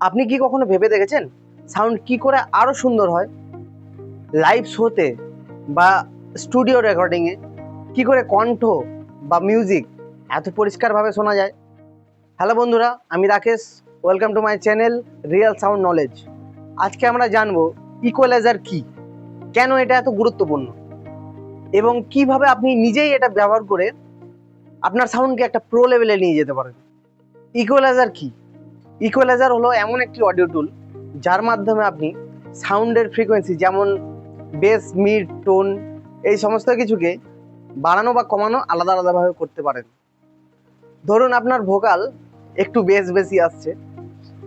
আপনি কি কখনো ভেবে দেখেছেন? সাউন্ড কি করে আরও সুন্দর হয়? লাইভ শোতে বা স্টুডিও রেকর্ডিংয়ে কি করে কণ্ঠ বা মিউজিক এত পরিষ্কারভাবে শোনা যায়? হ্যালো বন্ধুরা, আমি Rakesh. Welcome to my channel real sound knowledge আজকে আমরা জানব ইকুয়ালাইজার কি? কেন এটা এত গুরুত্বপূর্ণ? এবং কীভাবে আপনি নিজেই এটা ব্যবহার করে আপনার সাউন্ডকে একটা প্রো লেভেলে নিয়ে যেতে পারেন? ইকুয়ালাইজার কি? ইকুয়ালাইজার হলো এমন একটি অডিও টুল যার মাধ্যমে আপনি সাউন্ডের ফ্রিকোয়েন্সি যেমন বেস মিড টোন এই সমস্ত কিছুকে বাড়ানো বা কমানো আলাদা আলাদাভাবে করতে পারেন। ধরুন আপনার ভোকাল একটু বেস বেশি আসছে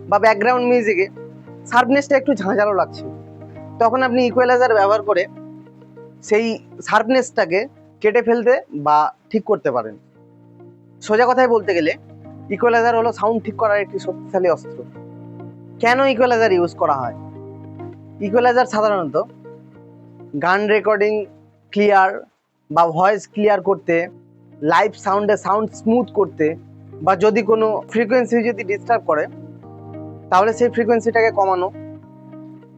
বা ব্যাকগ্রাউন্ড মিউজিকে শার্পনেসটা একটু ঝাঁঝালো লাগছে। তখন আপনি ইকুয়ালাইজার ব্যবহার করে সেই শার্পনেসটাকে কেটে ফেলতে বা ঠিক করতে পারেন। সোজা কথায় বলতে গেলে ইকুয়ালাইজার হলো সাউন্ড ঠিক করার একটি শক্তিশালী অস্ত্র। কেন ইকুয়ালাইজার ইউজ করা হয়? ইকুয়ালাইজার সাধারণত গান রেকর্ডিং ক্লিয়ার বা ভয়েস ক্লিয়ার করতে লাইভ সাউন্ডে সাউন্ড স্মুথ করতে বা যদি কোনো ফ্রিকোয়েন্সি যদি ডিস্টার্ব করে, তাহলে সেই ফ্রিকোয়েন্সিটাকে কমানো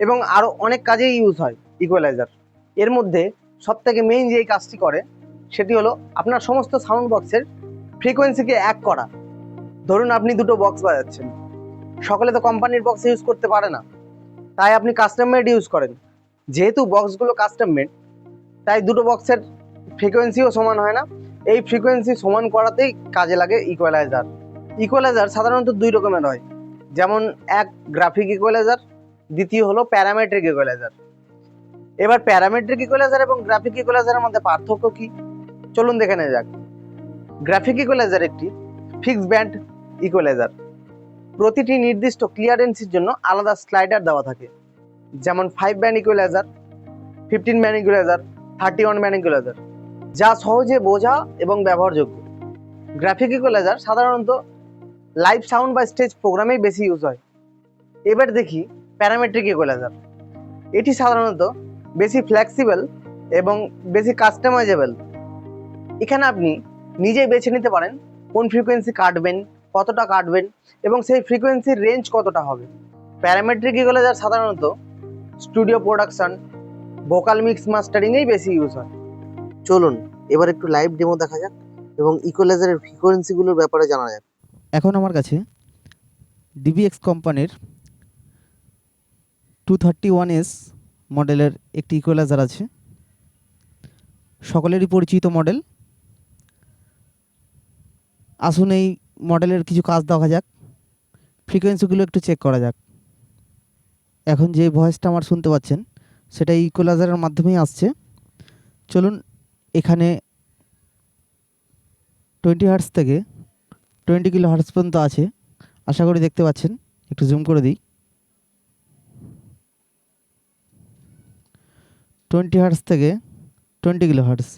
এবং আরও অনেক কাজেই ইউজ হয় ইকুয়ালাইজার এর মধ্যে সবথেকে মেইন যেই কাজটি করে, সেটি হলো আপনার সমস্ত সাউন্ড বক্সের ফ্রিকোয়েন্সিকে এক করা। ধরুন আপনি দুটো বক্স বাজাচ্ছেন। সকলে তো কোম্পানির বক্স ইউজ করতে পারে না। তাই আপনি কাস্টম মেড ইউজ করেন। যেহেতু বক্সগুলো কাস্টম মেড তাই দুটো বক্সের ফ্রিকোয়েন্সিও সমান হয় না। এই ফ্রিকোয়েন্সি সমান করাতেই কাজে লাগে ইকুয়ালাইজার ইকুয়ালাইজার সাধারণত দুই রকমের হয়। যেমন এক গ্রাফিক ইকুয়ালাইজার দ্বিতীয় হলো প্যারামেট্রিক ইকুয়ালাইজার এবার প্যারামেট্রিক ইকুয়ালাইজার এবং গ্রাফিক ইকুয়ালাইজারের মধ্যে পার্থক্য কি? চলুন দেখে নেওয়া যাক। গ্রাফিক ইকুয়ালাইজার একটি ফিক্সড ব্যান্ড ইকুয়ালাইজার প্রতিটি নির্দিষ্ট ক্লিয়ারেন্সির জন্য আলাদা স্লাইডার দেওয়া থাকে। যেমন five band equaliser fifteen band equaliser thirty one band equaliser যা সহজে বোঝা এবং ব্যবহারযোগ্য। গ্রাফিক ইকুয়ালাইজার সাধারণত লাইভ সাউন্ড বা স্টেজ প্রোগ্রামেই বেশি ইউজ হয়। এবার দেখি প্যারামেট্রিক ইকুয়ালাইজার এটি সাধারণত বেশি ফ্লেক্সিবল এবং বেশি কাস্টমাইজেবল এখানে আপনি নিজেই বেছে নিতে পারেন কোন ফ্রিকোয়েন্সি কাটবেন কতটা কাটবেন এবং সেই ফ্রিকোয়েন্সির রেঞ্জ কতটা হবে। প্যারামেট্রিক ইকুয়ালাইজার সাধারণত স্টুডিও প্রোডাকশান ভোকাল মিক্স মাস্টারিংয়েই বেশি ইউজ হয়। চলুন, এবার একটু লাইভ ডেমো দেখা যাক এবং ইকুয়ালাইজারের ফ্রিকোয়েন্সিগুলোর ব্যাপারে জানা যাক। এখন আমার কাছে ডিবিএক্স কোম্পানির টু থার্টি ওয়ান এস মডেলের একটি ইকুয়ালাইজার আছে। সকলেরই পরিচিত মডেল আসুন এই মডেলের কিছু কাজ দেখা যাক। ফ্রিকোয়েন্সিগুলো একটু চেক করা যাক। এখন যে ভয়েসটা আমার শুনতে পাচ্ছেন, সেটা ইকুয়ালাইজারের মাধ্যমেই আসছে। চলুন এখানে টোয়েন্টি হার্টস থেকে টোয়েন্টি কিলো হার্টস পর্যন্ত আছে। আশা করি দেখতে পাচ্ছেন, একটু জুম করে দিই। টোয়েন্টি হার্টস থেকে টোয়েন্টি কিলো হার্টস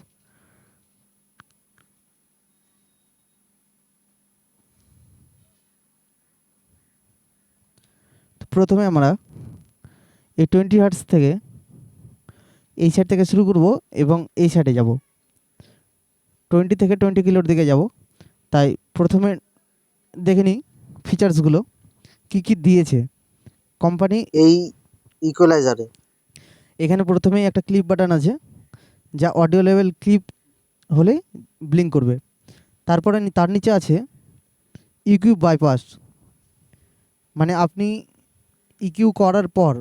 প্রথমে আমরা এই টোয়েন্টি হার্টস থেকে এই সাইড থেকে শুরু করব এবং এই সাইডে যাব। টোয়েন্টি থেকে টোয়েন্টি কিলোর দিকে যাব। তাই প্রথমে দেখে নিই ফিচার্সগুলো কী কী দিয়েছে কোম্পানি এই ইকুয়ালাইজারে এখানে প্রথমেই একটা ক্লিপ বাটন আছে যা অডিও লেভেল ক্লিপ হলে ব্লিঙ্ক করবে। তারপরে তার নিচে আছে ইকিউ বাইপাস মানে আপনি ইকিউ করার পর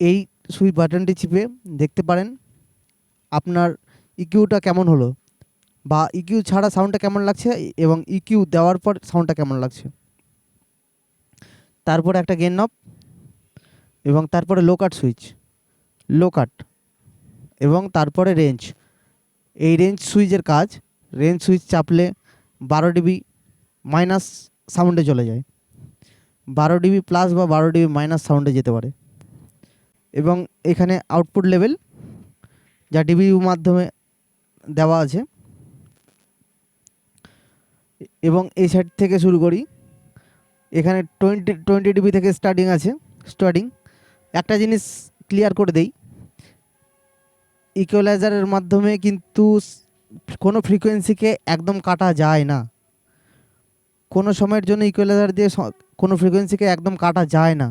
এই সুই বাটনটি চিপে দেখতে পারেন আপনার ইকিউটা কেমন হলো বা ইকিউ ছাড়া সাউন্ডটা কেমন লাগছে এবং ইকিউ দেওয়ার পর সাউন্ডটা কেমন লাগছে। তারপরে একটা গেন নব এবং তারপরে লো কাট সুইচ লো কাট এবং তারপরে রেঞ্জ এই রেঞ্জ সুইচের কাজ রেঞ্জ সুইচ চাপলে বারো ডিবি মাইনাস সাউন্ডে চলে যায়। বারো ডিবি প্লাস বা বারো ডিবি মাইনাস সাউন্ডে যেতে পারে। এবং এখানে আউটপুট লেভেল যা ডিবি মাধ্যমে দেওয়া আছে। এবং এই সাইড থেকে শুরু করি। এখানে টোয়েন্টি টোয়েন্টি ডিবি থেকে স্টার্টিং আছে স্টার্টিং একটা জিনিস ক্লিয়ার করে দেই। ইকুয়ালাইজারের মাধ্যমে কিন্তু কোনো ফ্রিকোয়েন্সিকে একদম কাটা যায় না। কোনো সময়ের জন্য ইকুয়ালাইজার দিয়ে কোনো ফ্রিকোয়েন্সিকে একদম কাটা যায় না।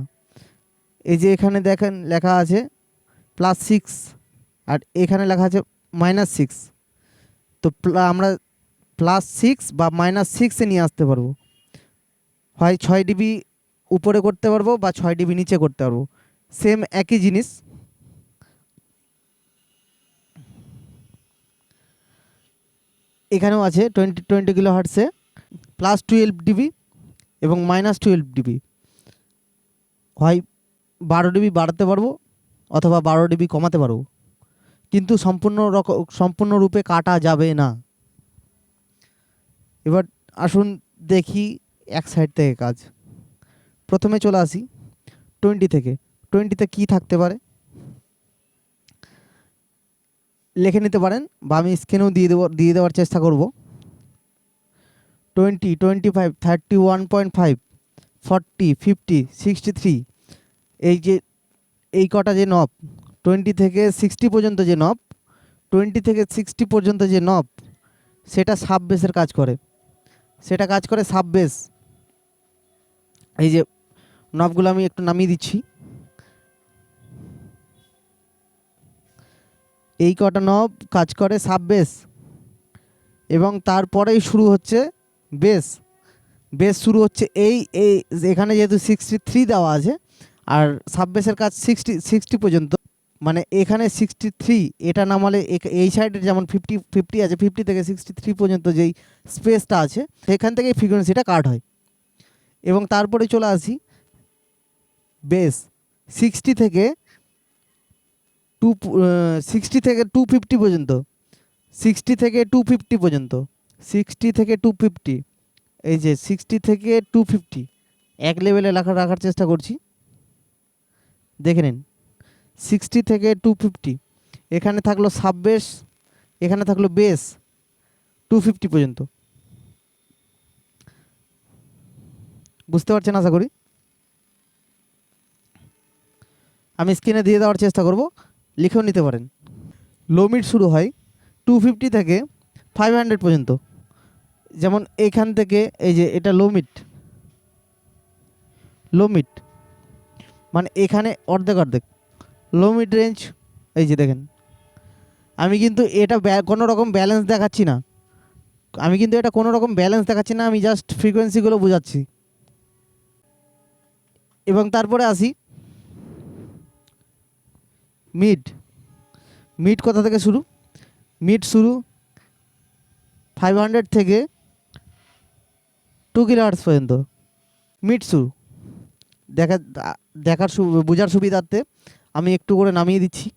এই যে এখানে দেখেন, লেখা আছে প্লাস সিক্স আর এখানে লেখা আছে মাইনাস সিক্স তো আমরা প্লাস সিক্স বা মাইনাস সিক্সে নিয়ে আসতে পারব। হয় ছয় ডিবি উপরে করতে পারব বা ছয় ডিবি নিচে করতে পারব। সেম একই জিনিস। এখানেও আছে টোয়েন্টি টোয়েন্টি কিলো হার্টসে প্লাস টুয়েলভ ডিবি। এবং মাইনাস টুয়েলভ ডিবি হয় বারো ডিবি বাড়াতে পারব অথবা বারো ডিবি কমাতে পারব। কিন্তু সম্পূর্ণ রক সম্পূর্ণরূপে কাটা যাবে না। এবার আসুন দেখি এক সাইড থেকে কাজ। প্রথমে চলে আসি টোয়েন্টি থেকে। টোয়েন্টিতে কী থাকতে পারে? লিখে নিতে পারেন বা আমি স্ক্রিনেও দিয়ে দেবো, দিয়ে দেওয়ার চেষ্টা করব। Twenty twenty five thirty one point five forty fifty sixty three এই যে, এই কটা যে নব টোয়েন্টি থেকে সিক্সটি পর্যন্ত যে নব টোয়েন্টি থেকে সিক্সটি পর্যন্ত যে নব সেটা সাব বেসের কাজ করে। সেটা কাজ করে সাব বেস এই যে নবগুলো আমি একটু নামিয়ে দিচ্ছি। এই কটা নব কাজ করে সাব বেস এবং তারপরেই শুরু হচ্ছে বেস বেস শুরু হচ্ছে এই এই এখানে যেহেতু সিক্সটি থ্রি দেওয়া আছে, আর সাব বেসের কাজ সিক্সটি সিক্সটি পর্যন্ত মানে এখানে সিক্সটি থ্রি এটা নামালে এই সাইডের যেমন ফিফটি ফিফটি আছে ফিফটি থেকে সিক্সটি থ্রি পর্যন্ত যেই স্পেসটা আছে, সেখান থেকে ফ্রিকোয়েন্সিটা কাট হয়। এবং তারপরে চলে আসি বেস সিক্সটি থেকে টু সিক্সটি থেকে টু ফিফটি পর্যন্ত সিক্সটি থেকে টু ফিফটি পর্যন্ত। সিক্সটি থেকে টু ফিফটি এই যে সিক্সটি থেকে টু ফিফটি এক লেভেলে রাখার রাখার চেষ্টা করছি। দেখে নিন সিক্সটি থেকে টু ফিফটি এখানে থাকল সাব বেস এখানে থাকল বেস টু ফিফটি পর্যন্ত। বুঝতে পারছেন আশা করি? আমি স্ক্রিনে দিয়ে দেওয়ার চেষ্টা করব, লিখেও নিতে পারেন। লো মিড শুরু হয় টু ফিফটি থেকে ফাইভ হান্ড্রেড পর্যন্ত। যেমন এখান থেকে এই যে এটা লো মিড লো মিড মানে এখানে অর্ধেক অর্ধেক লো মিড রেঞ্জ এই যে দেখেন, আমি কিন্তু এটা কোনো রকম ব্যালেন্স দেখাচ্ছি না, আমি কিন্তু এটা কোনো রকম ব্যালেন্স দেখাচ্ছি না, আমি জাস্ট ফ্রিকোয়েন্সিগুলো বোঝাচ্ছি। এবং তারপরে আসি মিড মিড কোথা থেকে শুরু? মিড শুরু ফাইভ হান্ড্রেড থেকে টু কিলোহার্টস পর্যন্ত। মিড শুরু দেখা, দেখার বোঝার সুবিধার্থে আমি একটু করে নামিয়ে দিচ্ছি।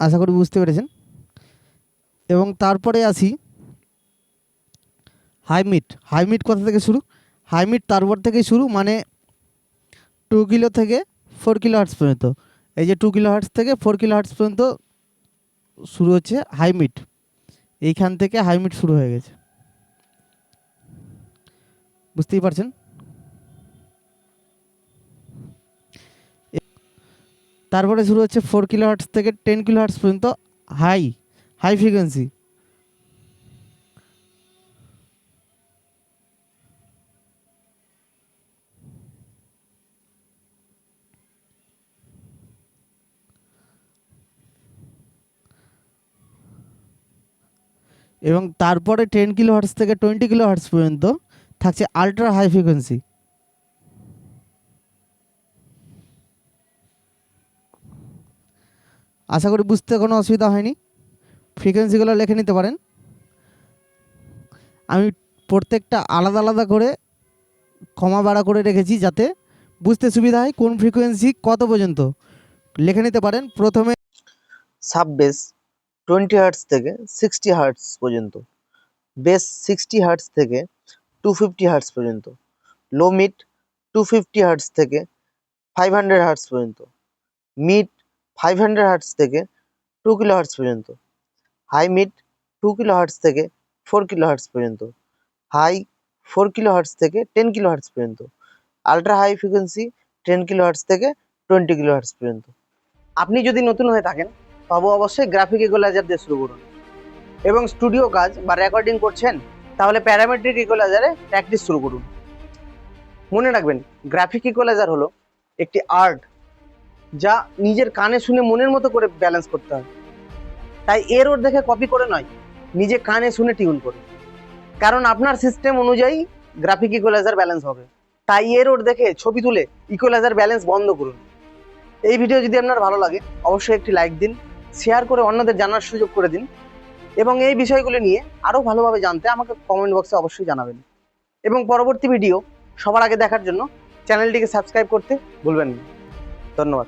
আশা করি বুঝতে পেরেছেন। এবং তারপরে আসি হাইমিট হাইমিট কোথা থেকে শুরু? হাইমিট তারপর থেকেই শুরু মানে টু কিলো থেকে ফোর কিলো হার্টস পর্যন্ত। এই যে টু কিলো হার্টস থেকে ফোর কিলো হার্টস পর্যন্ত শুরু হচ্ছে হাইমিট এইখান থেকে হাইমিট শুরু হয়ে গেছে। বুঝতেই পারছেন? তারপরে শুরু হচ্ছে ফোর কিলো হার্টস থেকে টেন কিলো হার্টস পর্যন্ত হাই হাই ফ্রিকোয়েন্সি। এবং তারপরে টেন কিলো হার্টস থেকে টোয়েন্টি কিলো হার্টস পর্যন্ত থাকছে আলট্রা হাই ফ্রিকোয়েন্সি আশা করি বুঝতে কোনো অসুবিধা হয়নি। ফ্রিকোয়েন্সিগুলো লিখে নিতে পারেন। আমি প্রত্যেকটা আলাদা আলাদা করে কমা বাড়া করে রেখেছি যাতে বুঝতে সুবিধা হয় কোন ফ্রিকোয়েন্সি কত পর্যন্ত। লিখে নিতে পারেন, প্রথমে সাব বেস টোয়েন্টি হার্টস থেকে সিক্সটি হার্টস পর্যন্ত। বেস সিক্সটি হার্টস থেকে টু ফিফটি হার্টস পর্যন্ত। Low mid two fifty hertz থেকে ফাইভ হান্ড্রেড হার্টস পর্যন্ত। মিড ফাইভ হান্ড্রেড হার্টস থেকে টু কিলো হার্টস পর্যন্ত। High mid two kilo hertz থেকে four kilo hertz পর্যন্ত high four kilo hertz থেকে ten kilo hertz পর্যন্ত ultra high frequency ten kilo hertz থেকে twenty kilo hertz পর্যন্ত। আপনি যদি নতুন হয়ে থাকেন, তবে অবশ্যই গ্রাফিক ইকুয়ালাইজার দিয়ে শুরু করুন। এবং স্টুডিও কাজ বা রেকর্ডিং করছেন, তাহলে প্যারামেট্রিক ইকুয়ালাইজারে প্র্যাকটিস শুরু করুন। মনে রাখবেন গ্রাফিক ইকুয়ালাইজার হলো একটি আর্ট যা নিজের কানে শুনে মনের মতো করে ব্যালেন্স করতে হয়। তাই এর ওর দেখে কপি করে নয়, নিজে কানে শুনে টিউন করুন। কারণ আপনার সিস্টেম অনুযায়ী গ্রাফিক ইকুয়ালাইজার ব্যালেন্স হবে। তাই এর ওর দেখে ছবি তুলে ইকুয়ালাইজার ব্যালেন্স বন্ধ করুন। এই ভিডিও যদি আপনার ভালো লাগে, অবশ্যই একটি লাইক দিন শেয়ার করে অন্যদের জানার সুযোগ করে দিন, এবং এই বিষয়গুলো নিয়ে আরও ভালোভাবে জানতে আমাকে কমেন্ট বক্সে অবশ্যই জানাবেন। এবং পরবর্তী ভিডিও সবার আগে দেখার জন্য চ্যানেলটিকে সাবস্ক্রাইব করতে ভুলবেন না। ধন্যবাদ।